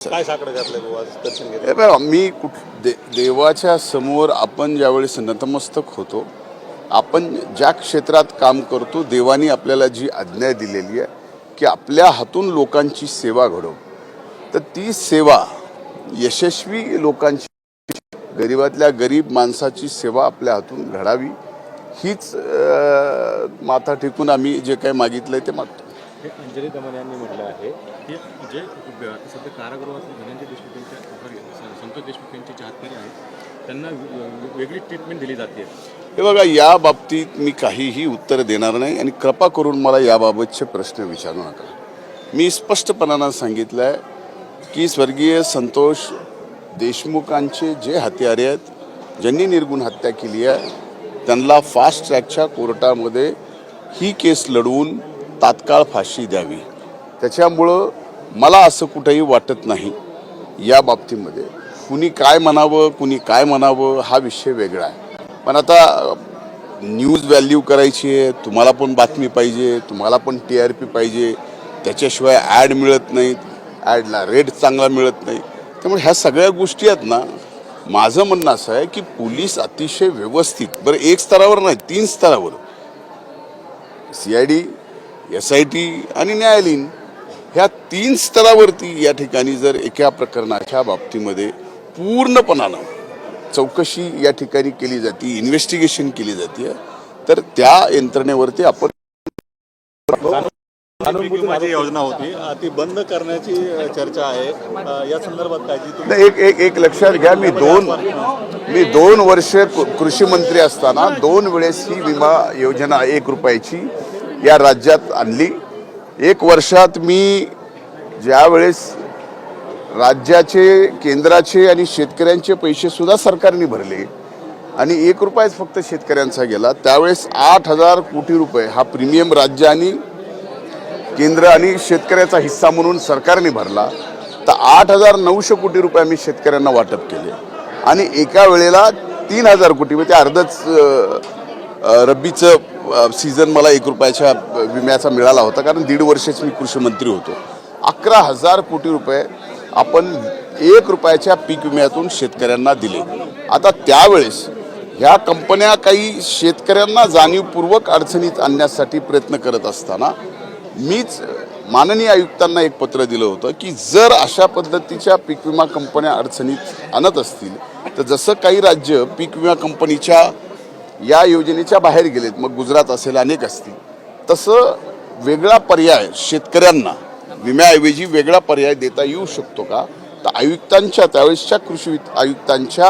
काय साकडं घातलंय दर्शन घेतलं? हे बघा मी कुठ दे देवाच्या समोर आपण ज्यावेळेस नतमस्तक होतो आपण ज्या क्षेत्रात काम करतो देवानी आपल्याला जी आज्ञा दिलेली आहे की आपल्या हातून लोकांची सेवा घडव. तर ती सेवा यशस्वी लोकांची गरीबातल्या गरीब माणसाची सेवा आपल्या हातून घडावी हीच अं, माथा टेकून आम्ही जे काही मागितलं ते मागतो. हे अंजली दमन यांनी म्हटलं आहे. की जे सध्या कारागृहातील धनंजय देशमुख यांच्या संतोष देशमुख यांचे चाहतकरी आहेत त्यांना वेगळी ट्रीटमेंट दिली जाते. हे बघा या बाबतीत मी काहीही उत्तर देणार नाही आणि कृपा करून मला याबाबतचे प्रश्न विचारू नका. मी स्पष्टपणानं सांगितलं आहे की स्वर्गीय संतोष देशमुखांचे जे हत्यारे आहेत ज्यांनी निर्गुण हत्या केली आहे त्यांना फास्ट ट्रॅकच्या कोर्टामध्ये ही केस लढवून तात्काळ फाशी द्यावी. त्याच्यामुळं मला असं कुठंही वाटत नाही या बाबतीमध्ये. कुणी काय म्हणावं कुणी काय म्हणावं हा विषय वेगळा आहे. पण आता न्यूज व्हॅल्यू करायची आहे तुम्हाला पण बातमी पाहिजे तुम्हाला पण टी आर पी पाहिजे त्याच्याशिवाय ॲड मिळत नाहीत ॲडला रेट चांगला मिळत नाही. त्यामुळे ह्या सगळ्या गोष्टी आहेत ना माझं म्हणणं असं आहे की पोलीस अतिशय व्यवस्थित बरं एक स्तरावर नाही तीन स्तरावर. C I D S I T आणि न्यायालयीन ह्या तीन स्तरावरती या ठिकाणी जर एका प्रकरणाच्या बाबतीमध्ये पूर्णपणानं चौकशी या ठिकाणी केली जाते इन्व्हेस्टिगेशन केली जाते तर त्या यंत्रणेवरती आपण योजना होती. ती बंद करण्याची चर्चा आहे. या संदर्भात काय एक एक एक लक्षात घ्या मी दोन मी दोन वर्ष कृषी मंत्री असताना दोन वेळेस ही विमा योजना एक रुपयाची. या राज्यात आणली. एक वर्षात मी ज्यावेळेस राज्याचे केंद्राचे आणि शेतकऱ्यांचे पैसेसुद्धा सरकारने भरले आणि एक रुपयाच फक्त शेतकऱ्यांचा गेला त्यावेळेस आठ हजार कोटी रुपये हा प्रीमियम राज्य आणि केंद्र आणि शेतकऱ्याचा हिस्सा म्हणून सरकारने भरला. तर आठ हजार नऊशे कोटी रुपये आम्ही शेतकऱ्यांना वाटप केले. आणि एका वेळेला तीन हजार कोटी म्हणजे अर्धच रब्बीचं सीझन मला एक रुपयाच्या विम्याचा मिळाला होता कारण दीड वर्षच मी कृषी मंत्री होतो. अकरा हजार कोटी रुपये आपण एक रुपयाच्या पीक विम्यातून शेतकऱ्यांना दिले. आता त्यावेळेस ह्या कंपन्या काही शेतकऱ्यांना जाणीवपूर्वक अडचणीत आणण्यासाठी प्रयत्न करत असताना मीच माननीय आयुक्तांना एक पत्र दिलं होतं की जर अशा पद्धतीच्या पीक विमा कंपन्या अडचणीत आणत असतील तर जसं काही राज्य पीक विमा कंपनीच्या या योजनेच्या बाहेर गेलेत मग गुजरात असेल अनेक असतील. तसं वेगळा पर्याय शेतकऱ्यांना विम्याऐवजी वेगळा पर्याय देता येऊ शकतो का? तर आयुक्तांच्या त्यावेळेसच्या कृषी आयुक्तांच्या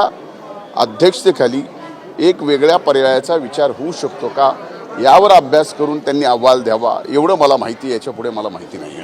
अध्यक्षतेखाली एक वेगळ्या पर्यायाचा विचार होऊ शकतो का? यावर अभ्यास करून त्यांनी अहवाल द्यावा. एवढं मला माहिती आहे, मला माहिती नाही आहे